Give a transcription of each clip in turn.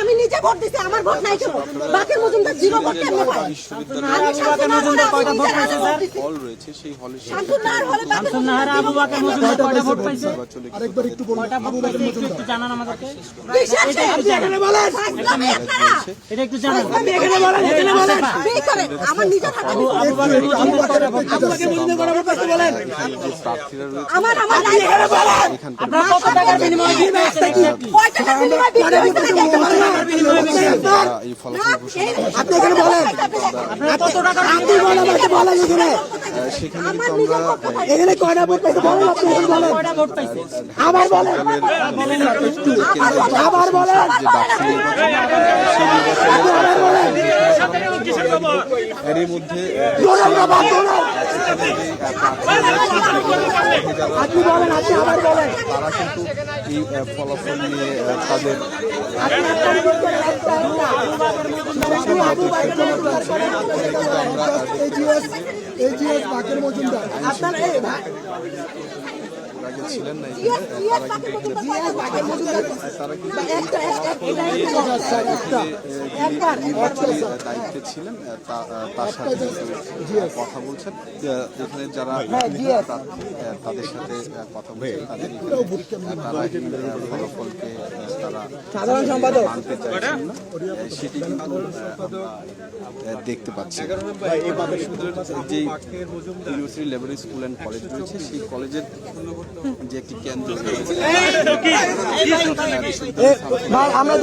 আমি নিজে ভোট দিছি আমার ভোট নাই কেন? বাকের মজুমদার জিরো ভোট কেমনে পায়? আমি শামসুন্নাহার হলে আমি নিজের হাতে ভোট হল রয়েছে সেই হলে শামসুন্নাহার হলে বাকের শামসুন্নাহার আবু বাকের মজুমদার কয়টা ভোট পাইছে? আরেকবার একটু বলুন। কয়টা ভোট পাইছে? একটু একটু জানান আমাদেরকে। কিসের সে? ফাইজলামে আপনারা। এটা একটু জানান। বের করে, আমার নিজের হাতে আবু আবু বাকের মজুমদার কয়টা ভোট পাইছে? যে প্রার্থীরা আমার আমার লাইফ আপনারা কত টাকার বিনিময়ে ভোট কয় টাকা বিনিময়ে বিক্রি বলুন? এই ফলাফল আপনি এখানে বলেন আপনি বলেন আমাকে বলেন এখানে সেখানে কিন্তু আমরা এখানে কয়টা ভোট পাইছে বলেন আপনি এখানে বলেন কয়টা ভোট আবার বলেন আবার বলেন যে বাক্স নির্বাচন সেই নির্বাচনের এরই মধ্যে তারা কিন্তু এই ফলাফল নিয়ে তাদের এজিএস এই আগে ছিলেন না তারা কিন্তু দায়িত্বে ছিলেন তা- তার সাথে কথা বলছেন। এখানে যারা তাদের সাথে কথা বলছেন। তাদের তারা ফলাফলকে তারা সাধারণ সম্পাদক। মানতে চাইছেন না। সেটি কিন্তু দেখতে পাচ্ছি। যে university level school and college রয়েছে সেই কলেজের যে একটি কেন্দ্র আমরা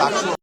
বাক্স